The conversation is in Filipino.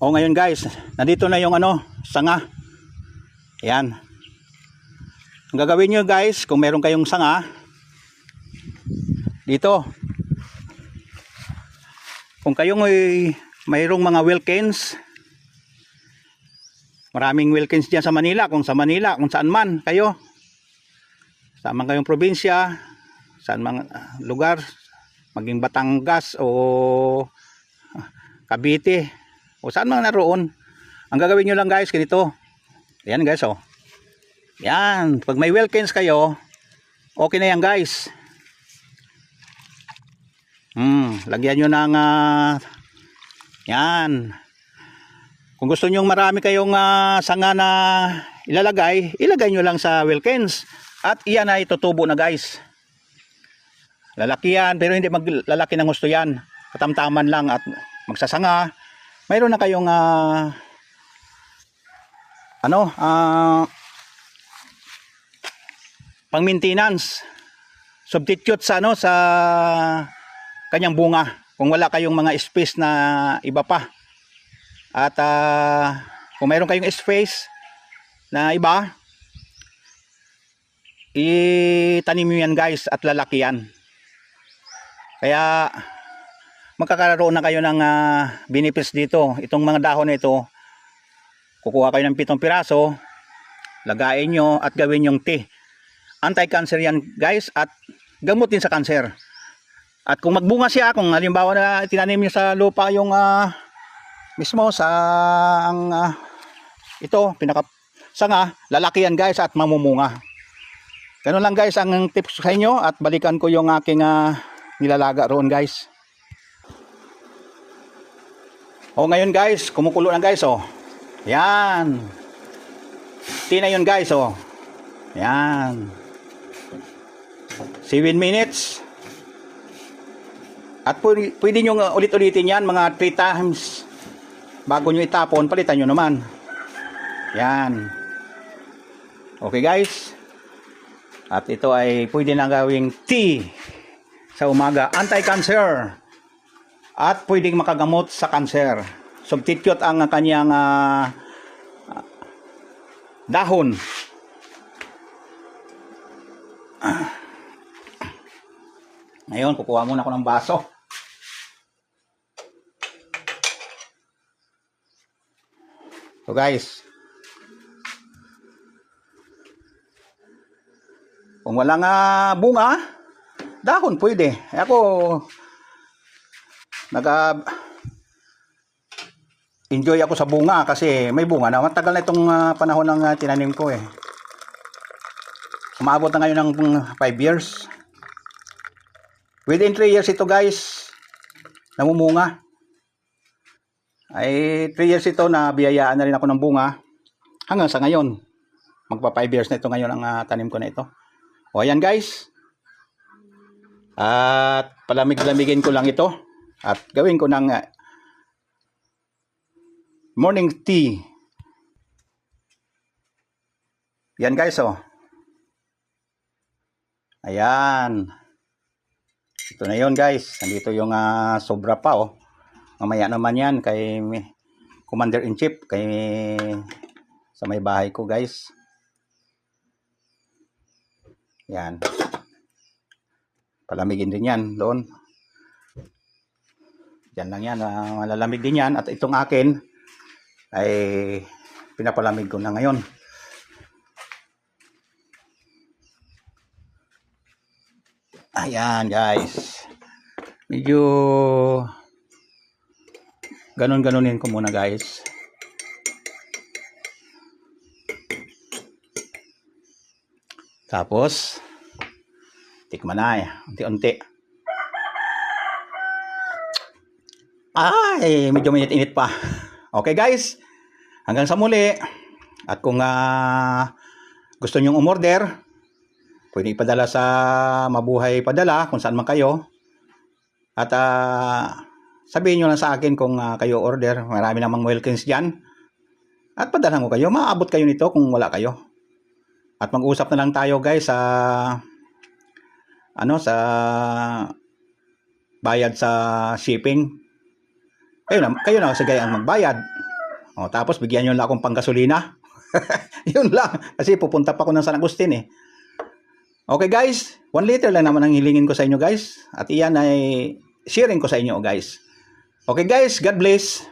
O ngayon guys, nandito na yung ano, sanga. Ayan. Ang gagawin nyo guys, kung meron kayong sanga, dito. Kung kayong may mayroong mga Wilkins, maraming Wilkins diyan sa Manila, kung sa Manila, kung saan man kayo, saan kayong probinsya, saan man ah, lugar, maging Batangas o ah, Cavite, o saan man naroon, ang gagawin nyo lang guys, ganito. Ayan guys, oh. Yan, pag may Wilkins kayo, okay na yan guys. Hmm, lagyan nyo ng ah, yan. Kung gusto nyo marami kayong ah, sanga na ilalagay, ilagay nyo lang sa Wilkins. At iyan ay tutubo na guys. Lalaki yan, pero hindi maglalaki ng gusto yan. Katamtaman lang at magsasanga. Mayroon na kayong ah, ano, ah, pang maintenance. Substitute sa ano sa kanyang bunga kung wala kayong mga space na iba pa. At ah, kung mayroon kayong space na iba, itanim nyo yan guys at lalaki yan. Kaya magkakaroon na kayo ng ah, benefits dito. Itong mga dahon na ito, kukuha kayo ng pitong piraso, lagayin nyo at gawin yung tea. Anti-cancer yan guys at gamot din sa cancer. At kung magbunga siya, kung halimbawa na tinanim niyo sa lupa yung ah, mismo sa ang ah, ito, pinaka sanga, lalaki yan guys at mamumunga. Ganun lang guys ang tips sa inyo at balikan ko yung aking ah, nilalaga roon guys. O ngayon guys, kumukulo na guys oh. Yan. Tina yun guys oh. Yan. 7 minutes. At pwede, nyo ulit-ulitin yan mga 3 times. Bago nyo itapon, palitan nyo naman. Yan. Okay guys. At ito ay pwede na gawing tea sa umaga. Anti-cancer. At pwedeng makagamot sa cancer. Substitute ang kanyang ah, dahon. Ngayon, kukuha muna ako ng baso. So guys, kung walang ah, bunga, dahon pwede. Eh, Ako, naga enjoy ako sa bunga kasi may bunga na. Matagal na itong ah, panahon ng ah, tinanim ko eh. Umabot na ngayon ng 5 years. Within 3 years ito guys, namumunga. Ay 3 years ito na biyayaan na rin ako ng bunga hanggang sa ngayon. Magpa 5 years na ito ngayon ang ah, tanim ko na ito. O ayan guys. At palamig-lamigin ko lang ito. At gawin ko ng morning tea. Yan guys oh. Ayan. Ito na yon guys. Nandito yung ah, sobra pa oh. Mamaya naman yan kay Commander in Chief kay sa may bahay ko guys. Yan. Palamigin din yan doon. Yan lang yan. ah, malalamig din yan. At itong akin ay pinapalamig ko na ngayon. Ayan guys. Medyo ganon-ganonin ko muna guys. Tapos tikman na eh. Unti-unti. Ay, medyo mainit-init pa. Okay guys. Hanggang sa muli. At kung ah, gusto nyong umorder, pwede ipadala sa Mabuhay Padala kung saan man kayo. At ah, sabihin nyo lang sa akin kung ah, kayo order. Marami namang Wilkins dyan. At padala ko kayo. Maabot kayo nito kung wala kayo. At mag-usap na lang tayo guys sa ano sa bayad sa shipping. Kayo na, kayo na sige ang magbayad. O, tapos bigyan nyo lang akong panggasolina. Yun lang. Kasi pupunta pa ako ng San Agustin eh. Okay guys, 1 liter lang naman ang hilingin ko sa inyo guys. At iyan ay sharing ko sa inyo guys. Okay guys, God bless.